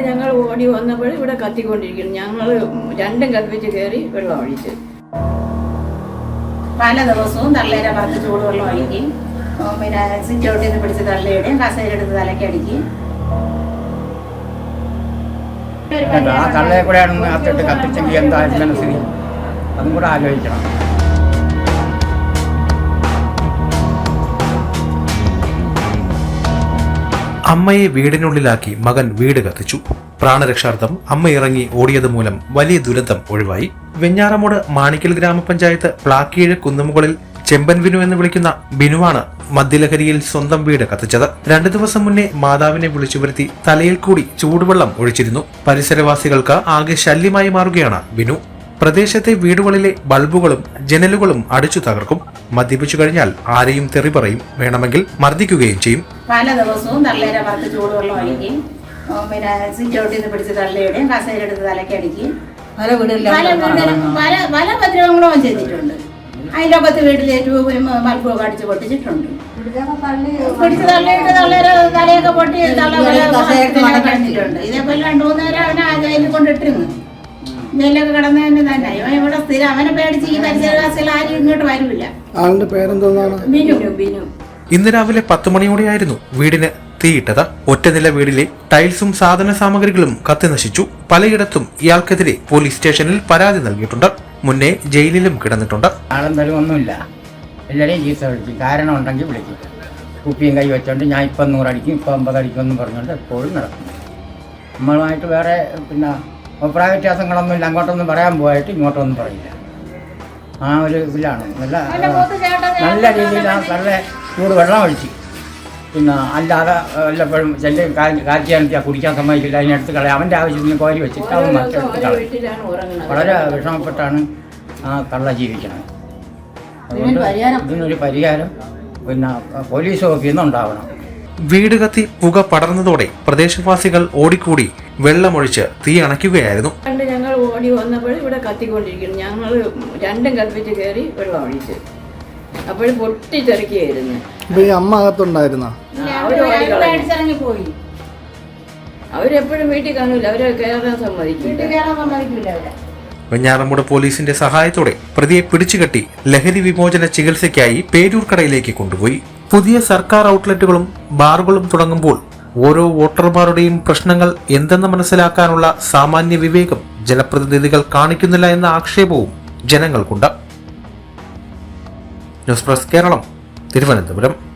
കണ്ട് ഞങ്ങൾ ഓടി വന്നപ്പോൾ ഇവിടെ കത്തിക്കൊണ്ടിരിക്കുന്നു. ഞങ്ങൾ രണ്ടും കൽപ്പിച്ച് കയറി വെള്ളം ഒഴിച്ച്. പല ദിവസവും തള്ളേര പറഞ്ഞ് ചൂടുവെള്ളം ഒഴിക്കും. പിന്നെ സിറ്റ് ഔട്ടിൽ നിന്ന് പിടിച്ച് തള്ളയിടും കസേരെടുത്ത് തലക്കടിക്കും കേട്ടോ ആ തള്ളയെ കൂടെയാണ് അത്തിട്ട് കത്തിച്ചെങ്കിൽ എന്താ മനസ്സിൽ അതും കൂടെ ആലോചിക്കണം. അമ്മയെ വീടിനുള്ളിലാക്കി മകൻ വീട് കത്തിച്ചു. പ്രാണരക്ഷാർത്ഥം അമ്മ ഇറങ്ങി ഓടിയത് മൂലം വലിയ ദുരന്തം ഒഴിവായി. വെഞ്ഞാറമൂട് മാണിക്കൽ ഗ്രാമപഞ്ചായത്ത് പ്ലാക്കീഴ് കുന്നുമുകളിൽ ചെമ്പൻ ബിനു എന്ന് വിളിക്കുന്ന ബിനുവാണ് മദ്യലഹരിയിൽ സ്വന്തം വീട് കത്തിച്ചത്. രണ്ടു ദിവസം മുന്നേ മാതാവിനെ വിളിച്ചു വരുത്തി തലയിൽ കൂടി ചൂടുവെള്ളം ഒഴിച്ചിരുന്നു. പരിസരവാസികൾക്ക് ആകെ ശല്യമായി മാറുകയാണ് ബിനു. പ്രദേശത്തെ വീടുകളിലെ ബൾബുകളും ജനലുകളും അടിച്ചു തകർക്കും. മദ്യപിച്ചു കഴിഞ്ഞാൽ ആരെയും തെറി പറയും വേണമെങ്കിൽ മർദ്ദിക്കുകയും ചെയ്യും. പല ദിവസവും തള്ളേരെ വറുത്ത് ചൂടുവെള്ളം പിന്നെ നിന്ന് പിടിച്ച് തള്ളയിടും തലക്കടിക്കും പല വീടുകളിലും പല പല പല ഉപദ്രവങ്ങളും അവൻ ചെയ്തിട്ടുണ്ട്. അയലോക്കത്ത് വീട്ടിലെ ട്യൂബും ബൾബും അടിച്ച് പൊട്ടിച്ചിട്ടുണ്ട്. പിടിച്ച് തള്ളിയിട്ട് തള്ളേരെ തലയൊക്കെ പൊട്ടി തള്ള കിടന്നിട്ടുണ്ട് ഇതേപോലെ രണ്ടു മൂന്ന് നേരം അവനെ ആ ജയിലിൽ കൊണ്ടിട്ടിരുന്നു. ജയിലൊക്കെ കിടന്നതന്നെ തന്നെ. ഇവൻ ഇവിടെ സ്ഥിരം അവനെ പേടിച്ച് ഈ പരിസരവാസികൾ ആരും ഇങ്ങോട്ട് വരില്ല ആളുടെ പേരെന്തോന്നാണ്? ഇന്ന് രാവിലെ പത്ത് മണിയോടെയായിരുന്നു വീടിന് തീയിട്ടത് ഒറ്റനില വീടിലെ ടൈൽസും സാധന സാമഗ്രികളും കത്തിനശിച്ചു പലയിടത്തും ഇയാൾക്കെതിരെ പോലീസ് സ്റ്റേഷനിൽ പരാതി നൽകിയിട്ടുണ്ട്. മുന്നേ ജയിലിലും കിടന്നിട്ടുണ്ട്. ആളും തരുമൊന്നുമില്ല എല്ലാവരെയും ചീത്ത വിളിക്കും കാരണം ഉണ്ടെങ്കിൽ വിളിക്കും. കുപ്പിയും കൈ വെച്ചോണ്ട് ഞാൻ ഇപ്പം നൂറടിക്കും ഇപ്പം അമ്പതടിക്കും എന്ന് പറഞ്ഞുകൊണ്ട് എപ്പോഴും നടക്കും. നമ്മളുമായിട്ട് വേറെ പിന്നെ അഭിപ്രായ വ്യത്യാസങ്ങളൊന്നുമില്ല. അങ്ങോട്ടൊന്നും പറയാൻ പോയിട്ട് ഇങ്ങോട്ടൊന്നും പറയില്ല. ആ ഒരു ഇതിലാണ്. നല്ല നല്ല രീതിയിൽ ആ നല്ല ചൂട് വെള്ളം ഒഴിച്ച്. പിന്നെ അല്ലാതെ വല്ലപ്പോഴും ചെല്ലി കാച്ചി അനത്തിയാൽ കുടിക്കാൻ സമ്മതിക്കില്ല. അതിനടുത്ത് കളയാം. അവന്റെ ആവശ്യത്തിന് കോരി വെച്ചിട്ട് അവൻ മറ്റെടുത്ത് കളയും. വളരെ വിഷമപ്പെട്ടാണ് ആ കള്ള ജീവിക്കുന്നത്. അതുകൊണ്ട് ഇതിനൊരു പരിഹാരം പിന്നെ പോലീസ് ഓഫീസിൽ നിന്നുണ്ടാവണം വീട് കത്തി പുക പടർന്നതോടെ പ്രദേശവാസികൾ ഓടിക്കൂടി. വെള്ളമൊഴിച്ച് തീ അണയ്ക്കുകയായിരുന്നു. കണ്ട് ഞങ്ങൾ ഓടി വന്നപ്പോൾ ഇവിടെ കത്തിക്കൊണ്ടിരിക്കുന്നു. ഞങ്ങൾ രണ്ടും കൽപ്പിച്ച് കയറി വെള്ളം ഒഴിച്ച് അപ്പോൾ പൊട്ടിത്തെറിക്കുകയായിരുന്നു. ഈ അമ്മ അകത്തുണ്ടായിരുന്ന? പോയി. അവരെപ്പോഴും വീട്ടിൽ കാണൂല. അവരെ കയറാൻ സമ്മതിക്കില്ല കയറാൻ വെഞ്ഞാറമൂട് പോലീസിന്റെ സഹായത്തോടെ പ്രതിയെ പിടിച്ചുകെട്ടി ലഹരി വിമോചന ചികിത്സയ്ക്കായി പേരൂർക്കടയിലേക്ക് കൊണ്ടുപോയി. പുതിയ സർക്കാർ ഔട്ട്ലെറ്റുകളും ബാറുകളും തുടങ്ങുമ്പോൾ ഓരോ വോട്ടർമാരുടെയും പ്രശ്നങ്ങൾ എന്തെന്ന് മനസ്സിലാക്കാനുള്ള സാമാന്യ വിവേകം ജനപ്രതിനിധികൾ കാണിക്കുന്നില്ല എന്ന ആക്ഷേപവും ജനങ്ങൾക്കുണ്ട്. News press Keralam Thiruvananthapuram.